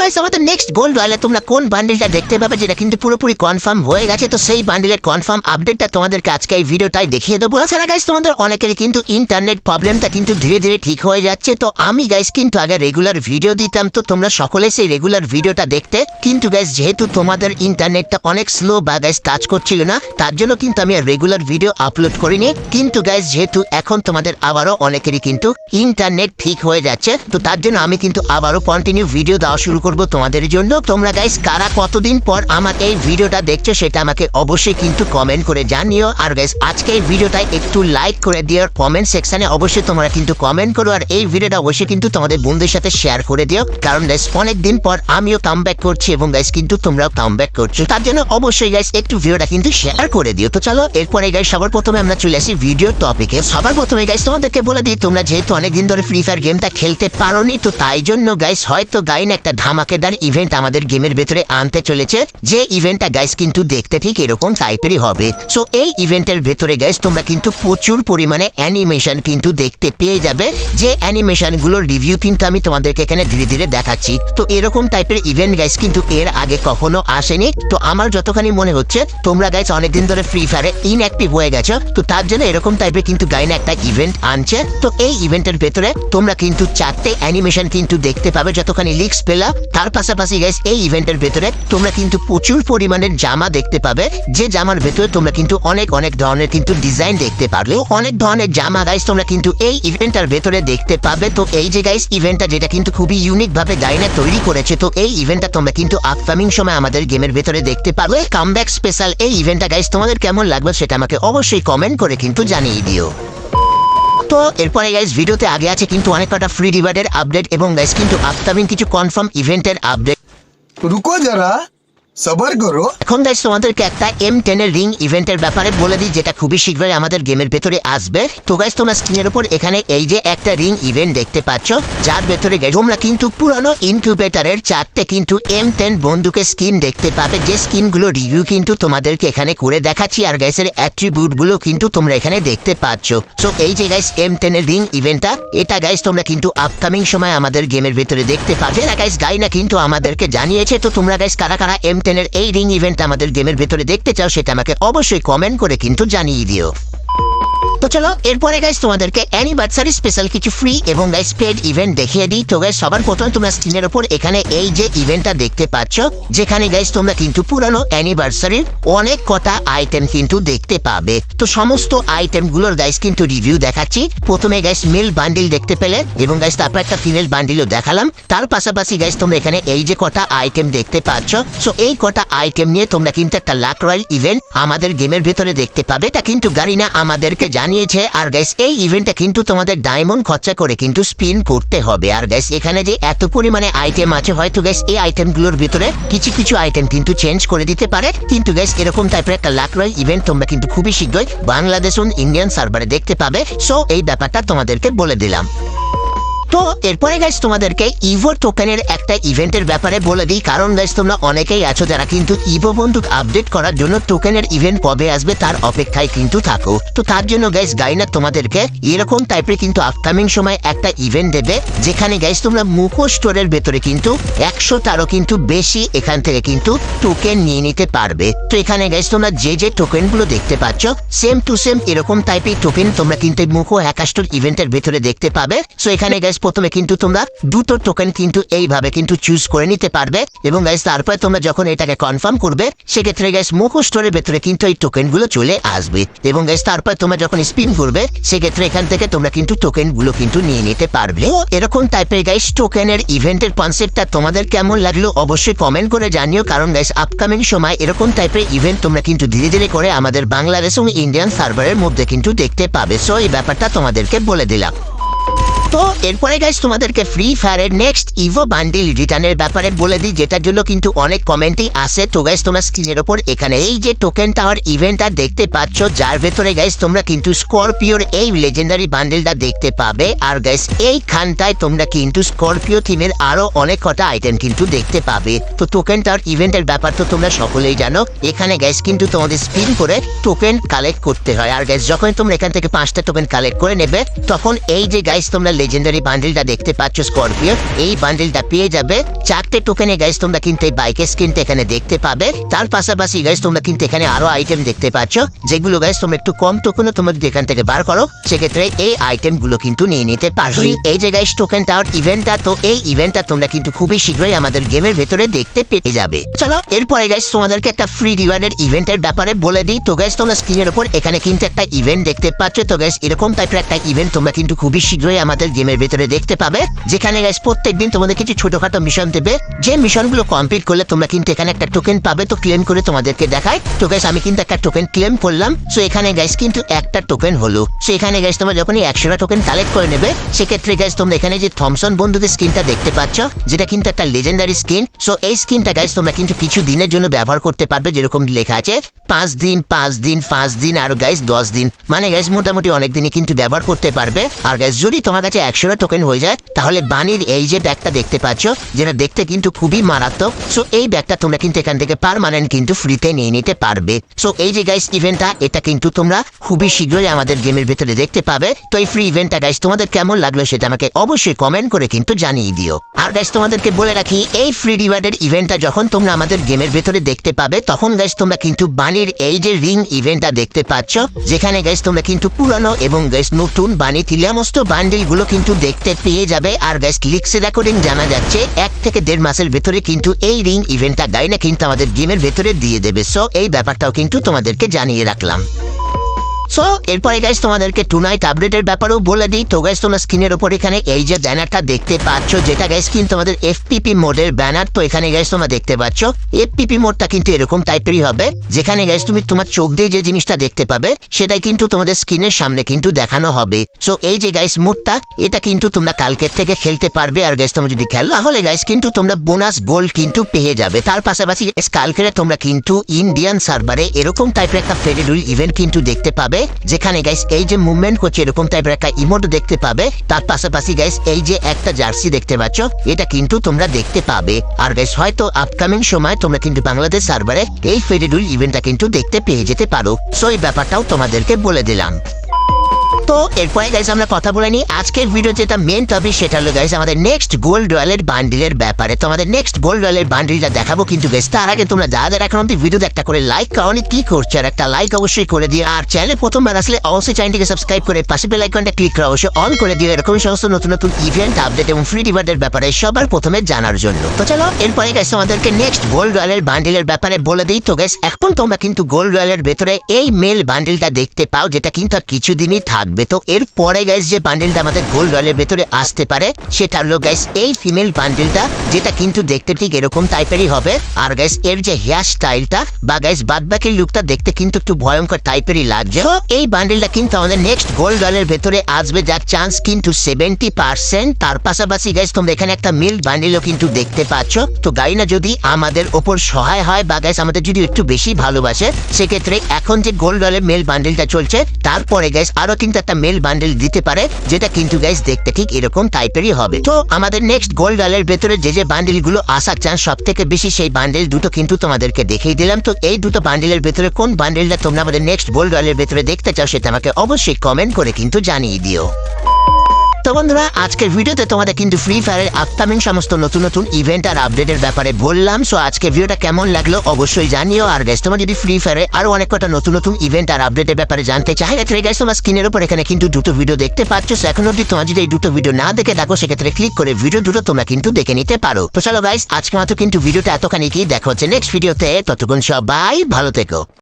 Guys আমাদের next gold রয়্যালে তোমরা কোন বান্ডেলটা দেখতে পাবে যেটা কিন্তু পুরোপুরি কনফার্ম হয়ে গেছে? তো সেই বান্ডেলের কনফার্ম আপডেটটা তোমাদেরকে আজকে এই ভিডিওটাই দেখিয়ে দেবো। তাছাড়া গাইস তোমাদের অনেকেরই কিন্তু ইন্টারনেট প্রবলেমটা কিন্তু ধীরে ধীরে ঠিক হয়ে যাচ্ছে। তো আমি গাইস কিন্তু আগে রেগুলার ভিডিও দিতাম, তো তোমরা সকলে সেই রেগুলার ভিডিওটা দেখতে। কিন্তু গাইস যেহেতু তোমাদের ইন্টারনেটটা অনেক স্লো বা গাইস টাচ করছিল না, তার জন্য কিন্তু আমি রেগুলার ভিডিও আপলোড করিনি। কিন্তু গাইস যেহেতু এখন তোমাদের আবারও অনেকেরই কিন্তু ইন্টারনেট ঠিক হয়ে যাচ্ছে, তো তার জন্য আমি কিন্তু আবারও কন্টিনিউ ভিডিও দেওয়া শুরু করব তোমাদের জন্য। তোমরা গাইস কারা কতদিন পর আমাকে এই ভিডিওটা দেখছ সেটা আমাকে অবশ্যই কিন্তু কমেন্ট করে জানিও। আর গাইস আজকে এই ভিডিওটা একটু লাইক করে দিও কমেন্ট সেকশনে অবশ্যই তোমরা কিন্তু কমেন্ট করো, আর এই ভিডিওটা অবশ্যই কিন্তু তোমাদের বন্ধুদের সাথে শেয়ার করে দিও। কারণ গাইস অনেক দিন পর আমিও কাম করছি এবং গাইস কিন্তু তোমরাও কাম করছ। তার জন্য অবশ্যই গাইস একটু ভিডিওটা কিন্তু শেয়ার করে দিও। তো চলো, এরপরে গাইস সবার প্রথমে আমরা চলে আসি ভিডিও টপিকে সবার প্রথমে গাইস তোমাদেরকে বলে দিই, তোমরা যেহেতু অনেকদিন ধরে ফ্রি ফায়ার গেমটা খেলতে পারোনি, তো তাই জন্য গাইস হয়তো গাইন একটা ধামাকেদার ইভেন্ট আমাদের গেমের ভেতরে আনতে চলেছে। যে ইভেন্টটা গাইস কিন্তু দেখতে ঠিক এরকম টাইপেরই হবে। সো এই ইভেন্টের ভেতরে গাইস তোমরা কিন্তু প্রচুর পরিমাণে অ্যানিমেশন কিন্তু দেখতে পেয়ে যাবে। যে অ্যানিমেশনগুলোর রিভিউ কিন্তু আমি তোমাদেরকে এখানে ধীরে ধীরে দেখাচ্ছি। তো এরকম টাইপের ইভেন্ট গাইস কিন্তু এর আগে কখনো আসেনি। তো আমার যতখানি মনে হচ্ছে, তোমরা গাইস অনেকদিন ধরে ফ্রি ফায়ারে ইনঅ্যাক্টিভ হয়ে গেছো। তো তার জন্য এরকম টাইপের কিন্তু গাইন একটা ইভেন্ট আনছে। তো এই ইভেন্টের ভেতরে তোমরা কিন্তু চারটে অ্যানিমেশন কিন্তু দেখতে পাবে। যতখানি লিক্স পেলা তার পাশাপাশি গাইস এই ইভেন্টের ভেতরে তোমরা কিন্তু প্রচুর পরিমাণের জামা দেখতে পাবে। যে জামার ভেতরে তোমরা কিন্তু অনেক অনেক ধরনের কিন্তু ডিজাইন দেখতে পারবে। অনেক ধরনের জামা গাইস তোমরা কিন্তু এই ইভেন্টটার ভেতরে দেখতে পাবে। তো এই যে গাইস ইভেন্টটা যেটা কিন্তু খুবই ইউনিক ভাবে গাইনা তৈরি করেছে, তো এই ইভেন্টটা তোমরা কিন্তু আপকামিং সময় আমাদের গেমের ভেতরে দেখতে পারবে। কামব্যাক স্পেশাল এই ইভেন্টটা গাইস তোমাদের কেমন লাগবে সেটা আমাকে অবশ্যই কমেন্ট করে কিন্তু জানিয়ে দিও। তো এরপরে গাইস ভিডিওতে আগে আছে কিন্তু অনেক কটা ফ্রি ডিবেটের আপডেট এবং গাইস কিন্তু আপকামিং কিছু কনফার্ম ইভেন্টের আপডেট রুকো যারা। সবার করো এখন তাই তোমাদেরকে একটা এম টেন এর রিং ইভেন্টের ব্যাপারে বলে দিই, যেটা খুবই শীঘ্রই আমাদের গেমের ভেতরে আসবে। তো গাইস তোমরা স্ক্রিনের উপর এখানে এই যে একটা রিং ইভেন্ট দেখতে পাচ্ছ, যার ভেতরে তোমরা কিন্তু পুরানো ইনকিউবেটারের চারটে কিন্তু এম টেন বন্ধুকে স্কিন দেখতে পাবে। যে স্কিনগুলো রিভিউ কিন্তু তোমাদেরকে এখানে করে দেখাচ্ছি, আর গাইসের অ্যাট্রিবিউটগুলো কিন্তু তোমরা এখানে দেখতে পাচ্ছ। সো এই যে গাইস এম টেন এর রিং ইভেন্টটা এটা গাইস তোমরা কিন্তু আপকামিং সময় আমাদের গেমের ভেতরে দেখতে পাবে। না গাইস গাইনা কিন্তু আমাদেরকে জানিয়েছে, তো তোমরা গাইস কারা কারা এম টেন টেনের এই রিং ইভেন্ট আমাদের গেমের ভেতরে দেখতে চাও, সেটা আমাকে অবশ্যই কমেন্ট করে কিন্তু জানিয়ে দিও। তো চলো, এরপরে গাইস তোমাদেরকে অ্যানিভার্সারি স্পেশাল কিছু ফ্রি এবং গাইস পেড ইভেন্ট দেখিয়ে দিই। তো গাইস সবার প্রথমে তোমরা স্ক্রিনের উপর এখানে এই যে ইভেন্টটা দেখতে পাচ্ছ, যেখানে গাইস তোমরা কিন্তু পুরানো অ্যানিভার্সারির অনেক কটা আইটেম কিন্তু দেখতে পাবে। তো সমস্ত আইটেমগুলোর গাইস কিন্তু রিভিউ দেখাচ্ছি। প্রথমে গাইস মেল বান্ডিল দেখতে পেলে এবং গাইস তারপর একটা ফিমেল বান্ডিলও দেখালাম। তার পাশাপাশি গাইস তোমরা এখানে এই যে কটা আইটেম দেখতে পাচ্ছ সো এই কটা আইটেম নিয়ে তোমরা কিন্তু একটা লাক রয়্যাল ইভেন্ট আমাদের গেমের ভেতরে দেখতে পাবে। এটা কিন্তু গাড়ি না, আমাদেরকে জানিয়েছে, আর গ্যাস এই ইভেন্টটা কিন্তু তোমাদের ডায়মন্ড খরচা করে কিন্তু স্পিন করতে হবে। আর গ্যাস এখানে যে এত পরিমাণে আইটেম আছে, হয়তো গ্যাস এই আইটেমগুলোর ভিতরে কিছু কিছু আইটেম কিন্তু চেঞ্জ করে দিতে পারে। কিন্তু গ্যাস এরকম টাইপের একটা লাক রয়্যাল ইভেন্ট তোমরা কিন্তু খুবই শীঘ্রই বাংলাদেশ ইন্ডিয়ান সার্ভারে দেখতে পাবে। সো এই ব্যাপারটা তোমাদেরকে বলে দিলাম। তো এরপরে গাইস তোমাদেরকে ইভো টোকেনের একটা ইভেন্টের ব্যাপারে বলে দিই। কারণ গাইস তোমরা অনেকেই আছো যারা কিন্তু ইভো বন্দুক আপডেট করার জন্য টোকেনের ইভেন্ট কবে আসবে তার অপেক্ষায় কিন্তু থাকো। তো তার জন্য গাইস গাইনা তোমাদেরকে এরকম টাইপের কিন্তু আপকামিং সময় একটা ইভেন্ট দেবে, যেখানে গাইস তোমরা মুখো স্টোরের ভেতরে কিন্তু একশো তারও কিন্তু বেশি এখান থেকে কিন্তু টোকেন নিয়ে নিতে পারবে। তো এখানে গাইস তোমরা যে যে টোকেনগুলো দেখতে পাচ্ছ সেম টু সেম এরকম টাইপের টোকেন তোমরা কিন্তু মুখো হ্যাকাস্টোর ইভেন্টের ভেতরে দেখতে পাবে। সো এখানে গাইস প্রথমে কিন্তু তোমরা দুটো টোকেন কিন্তু এইভাবে কিন্তু চুজ করে নিতে পারবে। এবং গাইস তারপরে তোমরা যখন এটাকে কনফার্ম করবে, সেক্ষেত্রে গাইস মুখো স্টোরের ভেতরে কিন্তু এই টোকেনগুলো চলে আসবে। এবং গাইস তারপর তোমরা যখন স্পিন করবে, সেক্ষেত্রে এখান থেকে তোমরা কিন্তু টোকেনগুলো কিন্তু নিয়ে নিতে পারবে। এরকম টাইপের গাইস টোকেনের ইভেন্টের কনসেপ্টটা তোমাদের কেমন লাগল অবশ্যই কমেন্ট করে জানিও। কারণ গাইস আপকামিং সময় এরকম টাইপের ইভেন্ট তোমরা কিন্তু ধীরে ধীরে করে আমাদের বাংলাদেশ এবং ইন্ডিয়ান সার্ভারের মধ্যে কিন্তু দেখতে পাবে। সো এই ব্যাপারটা তোমাদেরকে বলে দিলাম। তো, এরপরে গাইস তোমাদেরকে ফ্রি ফায়ারের নেক্সট ইভো বান্ডিল রিটার্নের ব্যাপারে বলে দিই, যেটার জন্য কিন্তু অনেক কমেন্টই আসে। তো গাইস তোমরা স্ক্রিনের ওপর এখানে এই যে টোকেন টাওয়ার ইভেন্টটা দেখতে পাচ্ছ, যার ভেতরে গাইস তোমরা কিন্তু স্করপিওর এই লেজেন্ডারি বান্ডিলটা দেখতে পাবে। আর গাইস এই খানটায় তোমরা কিন্তু স্করপিও থিমের আরও অনেক কটা আইটেম কিন্তু দেখতে পাবে। তো টোকেন টাওয়ার ইভেন্টের ব্যাপার তো তোমরা সকলেই জানো। এখানে গাইস কিন্তু তোমাদের স্পিন করে টোকেন কালেক্ট করতে হয়। আর গাইস যখন তোমরা এখান থেকে পাঁচটা টোকেন কালেক্ট করে নেবে, তখন এই যে গাইস তোমরা লেজেন্ডারি বান্ডেলটা দেখতে পাচ্ছ স্করপিও এই বান্ডেলটা পেয়ে যাবে। চারটে টোকেনে গাইস তোমরা কিন্তু এই বাইকের স্ক্রিনটা এখানে দেখতে পাবে। তার পাশাপাশি গাইস তোমরা কিন্তু এখানে আরও আইটেম দেখতে পাচ্ছ যেগুলো গাইস তোমরা একটু কম টোকেনও তোমরা এখান থেকে বার করো সেক্ষেত্রে এই আইটেমগুলো কিন্তু নিয়ে নিতে পারবে। এই যে গাইস টোকেন টাওয়ার ইভেন্টটা তো এই ইভেন্টটা তোমরা কিন্তু খুবই শীঘ্রই আমাদের গেমের ভেতরে দেখতে পেয়ে যাবে। চলো এরপরে গাইস তোমাদেরকে একটা ফ্রি রিওয়ার্ডের ইভেন্টের ব্যাপারে বলে দিই। তো গাইস তোমরা স্ক্রিনের উপর এখানে কিন্তু একটা ইভেন্ট দেখতে পাচ্ছ। তো গাইস এরকম টাইপের একটা ইভেন্ট তোমরা কিন্তু খুবই শীঘ্রই আমাদের গেমের ভেতরে দেখতে পাবে, যেখানে গাইস প্রত্যেকদিন তোমাদের কিছু ছোটখাটো মিশন দেবে। যে মিশনগুলো কমপ্লিট করলে তোমরা কিন্তু এখানে একটা টোকেন পাবে, তো ক্লেম করে তোমাদেরকে দেখায় তো গাইস আমি কিন্তু একটা টোকেন ক্লেম করলাম। সো এখানে গাইস কিন্তু একটা টোকেন হলো। সো এখানে গাইস তোমরা যখনই একশোটা টোকেন কালেক্ট করে নেবে, সেক্ষেত্রে গাইস তোমরা এখানে যে থমসন বন্ধুদের স্কিনটা দেখতে পাচ্ছ, যেটা কিন্তু একটা লেজেন্ডারি স্কিন সো এই স্কিনটা গাইস তোমরা কিন্তু কিছু দিনের জন্য ব্যবহার করতে পারবে, যেরকম লেখা আছে। পাঁচ দিন পাঁচ দিন পাঁচ দিন, আর গাইস দশ দিন। মানে গাইস মোটামুটি অনেক দিনই কিন্তু ব্যবহার করতে পারবে। আর গাইস যদি তোমার কাছে একশোটা টোকেন হয়ে যায়, তাহলে বানির এই যে ব্যাগটা দেখতে পাচ্ছ, যেটা দেখতে কিন্তু খুবই মারাত্মক। সো এই ব্যাগটা তোমরা কিন্তু এখান থেকে পারমানেন্ট কিন্তু ফ্রিতে নিয়ে নিতে পারবে। সো এই যে গাইস ইভেন্টটা এটা কিন্তু তোমরা খুবই শীঘ্রই আমাদের গেমের ভেতরে দেখতে পাবে। তো এই ফ্রি ইভেন্টটা গাইস তোমাদের কেমন লাগল সেটা আমাকে অবশ্যই কমেন্ট করে কিন্তু জানিয়ে দিও। আর গাইস তোমাদেরকে বলে রাখি, এই ফ্রি রিওয়ার্ডের ইভেন্টটা যখন তোমরা আমাদের গেমের ভেতরে দেখতে পাবে, তখন গাইস তোমরা কিন্তু বানির এই যে রিং ইভেন্টটা দেখতে পাচ্ছ, যেখানে গাইস তোমরা কিন্তু পুরানো এবং গাইস নতুন বানি তিলামস্ত বান্ডিলগুলো কিন্তু দেখতে পেয়ে যাবে। আর গাইস লিক্সে রেকর্ডিং জানা যাচ্ছে, এক থেকে দেড় মাসের ভেতরে কিন্তু এই রিং ইভেন্টটা গাইনা কিন্তু আমাদের গেমের ভেতরে দিয়ে দেবে। সো এই ব্যাপারটাও কিন্তু তোমাদেরকে জানিয়ে রাখলাম। সো এরপরে গাইস তোমাদেরকে টু নাইট আপডেটের ব্যাপারেও বলে দিই। তো গাইস তোমরা স্ক্রিনের উপর এখানে এই যে ব্যানারটা দেখতে পাচ্ছ, যেটা গাইস কিন্তু আমাদের এফপিপি মোডের ব্যানার তো এখানে গাইস তোমরা দেখতে পাচ্ছ। এফপিপি মোডটা কিন্তু এরকম টাইপেরই হবে, যেখানে গাইস তুমি তোমার চোখ দিয়ে যে জিনিসটা দেখতে পাবে, সেটাই কিন্তু তোমাদের স্ক্রিনের সামনে কিন্তু দেখানো হবে। সো এই যে গাইস মোডটা এটা কিন্তু তোমরা কালকের থেকে খেলতে পারবে। আর গাইস তোমরা যদি খেলো, তাহলে গাইস কিন্তু তোমরা বোনাস গোল্ড কিন্তু পেয়ে যাবে। তার পাশাপাশি কালকের তোমরা কিন্তু ইন্ডিয়ান সার্ভারে এরকম টাইপের একটা ফেডারেল ইভেন্ট কিন্তু দেখতে পাবে। যেখানে গাইস এই যে মুভমেন্ট করছে এরকম টাইপের একটা ইমোট দেখতে পাবে। তার পাশাপাশি গাইস এই যে একটা জার্সি দেখতে পাচ্ছ, এটা কিন্তু তোমরা দেখতে পাবে। আর গাইস হয়তো আপকামিং সময় তোমরা কিন্তু বাংলাদেশ সার্ভারে এই ফেডেডুল ইভেন্টটা কিন্তু দেখতে পেয়ে যেতে পারো। সো এই ব্যাপারটাও তোমাদেরকে বলে দিলাম। তো, এরপরে গাইস আমরা কথা বলে নিই। আজকের ভিডিও যেটা মেন টপিক সেটা হলো গাইস আমাদের নেক্সট গোল্ড রয়্যালের বান্ডিলের ব্যাপারে। তো আমাদের নেক্সট গোল্ড রয়্যালের বান্ডিলটা দেখাবো কিন্তু গাইস তার আগে তোমরা যাদের এখন অব্দি ভিডিও একটা করে লাইক কারণে কি করছ? আর একটা লাইক অবশ্যই করে দিও। আর চ্যানেল প্রথমবার আসলে অবশ্যই চ্যানেলটিকে সাবস্ক্রাইব করে পাশে বেল আইকনটা ক্লিক করে অবশ্যই অন করে দিও। এরকম সমস্ত নতুন নতুন ইভেন্ট আপডেট এবং ফ্রি রিওয়ার্ডের ব্যাপারে সবার প্রথমে জানার জন্য। তো চলো, এরপরে গাইস আমাদেরকে নেক্সট গোল্ড রয়্যালের বান্ডিলের ব্যাপারে বলে দিই। তো গাইস এখন তোমরা কিন্তু গোল্ড রয়্যালের ভেতরে এই মেল বান্ডিলটা দেখতে পাও, যেটা কিন্তু কিছুদিনই থাকবে তো এরপরে গাইস যে বান্ডিলটা আমাদের গোল্ড রয়্যালের ভেতরে আসতে পারে, সেটা হলো গাইস এই ফিমেল বান্ডিলটা যেটা কিন্তু দেখতে ঠিক এরকম টাইপেরই হবে। আর গাইস এর যে হেয়ার স্টাইলটা বা গাইস বাদ বাকি লুকটা দেখতে কিন্তু একটু ভয়ঙ্কর টাইপেরই লাগছে। এই বান্ডিলটা কিন্তু আমাদের নেক্সট গোল্ড রয়্যালের ভেতরে আসবে, যার চান্স কিন্তু সেভেন্টি পার্সেন্ট তার পাশাপাশি গাইস তোমরা এখানে একটা মিল বান্ডিলও কিন্তু দেখতে পাচ্ছ। তো গাইনা যদি আমাদের ওপর সহায় হয়, বা গাইস আমাদের যদি একটু বেশি ভালোবাসে, সেক্ষেত্রে এখন যে গোল্ড রয়্যালের মেল বান্ডিলটা চলছে, তারপরে গাইস আরও কিন্তু একটা মেল বান্ডেল দিতে পারে, যেটা কিন্তু গাইস দেখতে ঠিক এরকম টাইপেরই হবে। তো আমাদের নেক্সট গোল্ড ডালের ভেতরে যে যে বান্ডিলগুলো আসার চান্স সব থেকে বেশি, সেই বান্ডেল দুটো কিন্তু তোমাদেরকে দেখিয়ে দিলাম। তো এই দুটো বান্ডেলের ভেতরে কোন বান্ডেলটা তোমরা আমাদের নেক্সট গোল্ড ডালের ভেতরে দেখতে চাও, সেটা আমাকে অবশ্যই কমেন্ট করে কিন্তু জানিয়ে দিও। তো বন্ধুরা, আজকের ভিডিওতে তোমাদের কিন্তু ফ্রি ফায়ারের আপকামিং সমস্ত নতুন নতুন ইভেন্ট আর আপডেটের ব্যাপারে বললাম। সো আজকে ভিডিওটা কেমন লাগল অবশ্যই জানিও। আর গাইস তোমরা যদি ফ্রি ফায়ারে আরও অনেক কটা নতুন নতুন ইভেন্ট আর আপডেটের ব্যাপারে জানতে চাই তাহলে গাইস তোমার স্ক্রিনের উপর এখানে কিন্তু দুটো ভিডিও দেখতে পাচ্ছ। এখন অব্দি তোমার যদি এই দুটো ভিডিও না দেখে থাকো, সেক্ষেত্রে ক্লিক করে ভিডিও দুটো তোমরা কিন্তু দেখে নিতে পারো। তো চলো গাইস আজকে মাত্র কিন্তু ভিডিওটা এতখানি কি, দেখা হচ্ছে নেক্সট ভিডিওতে ততক্ষণ সবাই ভালো থেকো।